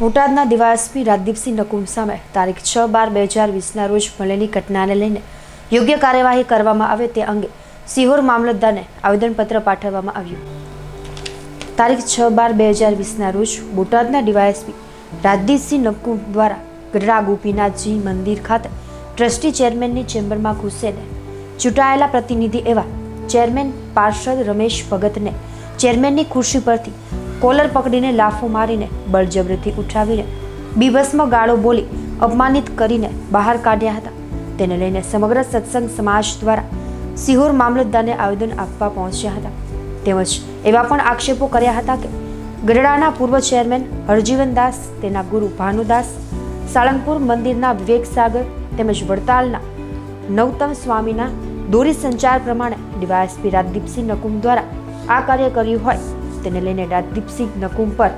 બોટાદના દિવાસપી રાજદીપસિંહ નકુમ સામે તારીખ છ બાર બે હજાર વીસના રોજ મળેલી ઘટનાને લઈને યોગ્ય કાર્યવાહી કરવામાં આવે તે અંગે સિહોર મામલતદારને આવેદનપત્ર પાઠવવામાં આવ્યું. તારીખ છ બાર બે હજાર વીસના રોજ બોટાદના ડીવાયએસપી રાજદીપસિંહ નકુમ દ્વારા ગઢડા ગોપીનાથજી મંદિર ખાતે ટ્રસ્ટી ચેરમેનની ચેમ્બરમાં ઘૂસીને ચૂંટાયેલા પ્રતિનિધિ એવા ચેરમેન પાર્ષદ રમેશ ભગતને ચેરમેનની ખુરશી પરથી કોલર પકડીને લાફો મારીને બળજબરીથી ઉઠાવીને બીભસમાં ગાળો બોલી અપમાનિત કરીને બહાર કાઢ્યા હતા. તેને લઈને સમગ્ર સત્સંગ સમાજ દ્વારા સિહોર મામલતદારને આવેદન આપવા પહોંચ્યા હતા. તેમજ એવા પણ આક્ષેપો કર્યા હતા કે ગઢડાના પૂર્વ ચેરમેન હરજીવનદાસ, તેના ગુરુ ભાનુદાસ, સાળંગપુર મંદિરના વિવેક સાગર તેમજ વડતાલના નવતમ સ્વામીના દોરી સંચાર પ્રમાણે ડીવાયએસપી રાજદીપસિંહ નકુમ દ્વારા આ કાર્ય કર્યું હોય. તેને લઈને રાજદીપસિંહ નકુમ પર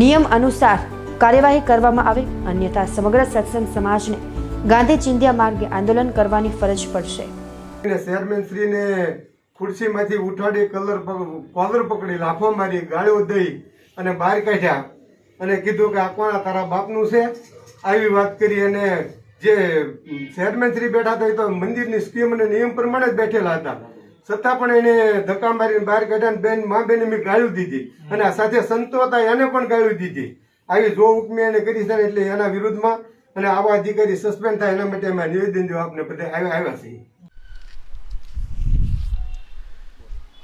નિયમ અનુસાર કાર્યવાહી કરવામાં આવે, અન્યથા સમગ્ર સત્સંગ સમાજને ગાંધી ચિંધ્યા માર્ગે આંદોલન કરવાની ફરજ પડશે. ચેરમેન શ્રીને ખુરશીમાંથી ઉઠાડી કલર કોલર પકડી, લાફો મારી, ગાળો દઈ અને બહાર કાઢ્યા અને કીધું કે આ કોણ? તારા બાપનું છે? આવી વાત કરી અને જે ચેરમેન શ્રી બેઠા હતા એ તો મંદિરની સ્કીમ અને નિયમ પ્રમાણે જ બેઠેલા હતા. છતાં પણ એને ધક્કા મારીને બહાર કાઢ્યા બેન મા બેને મેં ગાળ્યું દીધી. અને આ સાથે સંતો હતા એને પણ ગાળ્યું દીધી. આવી જો ઉપમી એને કરી છે એટલે એના વિરુદ્ધમાં અને આવા અધિકારી સસ્પેન્ડ થાય એના માટે અમે નિવેદન દેવા આપને બધા આવ્યા આવ્યા છીએ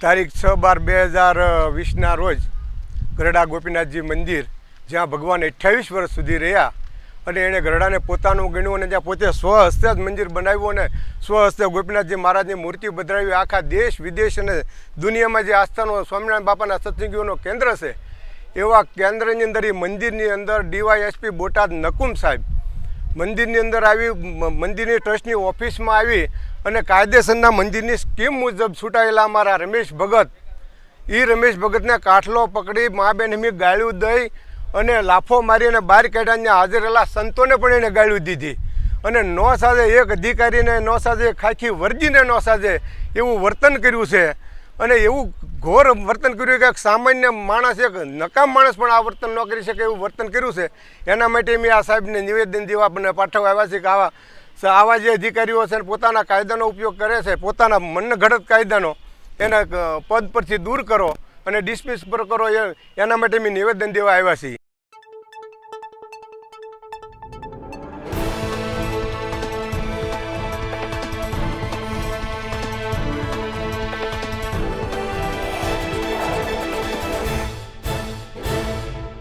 તારીખ છ બાર બે હજાર વીસના રોજ ગરડા ગોપીનાથજી મંદિર જ્યાં ભગવાન અઠ્યાવીસ વર્ષ સુધી રહ્યા અને એણે ગરડાને પોતાનું ગણ્યું અને ત્યાં પોતે સ્વહસ્તે જ મંદિર બનાવ્યું અને સ્વહસ્તે ગોપીનાથજી મહારાજની મૂર્તિ પધરાવી. આખા દેશ, વિદેશ અને દુનિયામાં જે આસ્થાનો સ્વામિનારાયણ બાપાના સત્સંગીઓનો કેન્દ્ર છે, એવા કેન્દ્રની અંદર એ મંદિરની અંદર ડીવાયએસપી બોટાદ નકુમ સાહેબ મંદિરની અંદર આવી મંદિરની ટ્રસ્ટની ઓફિસમાં આવી અને કાયદેસરના મંદિરની સ્કીમ મુજબ છૂટાયેલા અમારા રમેશ ભગત. એ રમેશ ભગતને કાઠલો પકડી, મા એમની ગાળ્યું દઈ અને લાફો મારીને બહાર કાઢ્યા ત્યાં હાજરેલા સંતોને પણ એને ગાળ્યું દીધી. અને નો સાજે એક અધિકારીને, નો સાજે ખાખી વર્જીને નો સાજે એવું વર્તન કર્યું છે. અને એવું ઘોર વર્તન કર્યું કે એક સામાન્ય માણસ, એક નકામ માણસ પણ આ વર્તન ન કરી શકે એવું વર્તન કર્યું છે. એના માટે મેં આ સાહેબને નિવેદન દેવા મને પાઠવવા આવ્યા છે કે આવા આવા જે અધિકારીઓ છે પોતાના કાયદાનો ઉપયોગ કરે છે, પોતાના મન ઘડત કાયદાનો, એના પદ પરથી દૂર કરો. અને ડિસમિસ પર કરો એના માટે મેં નિવેદન દેવા આવ્યા છીએ.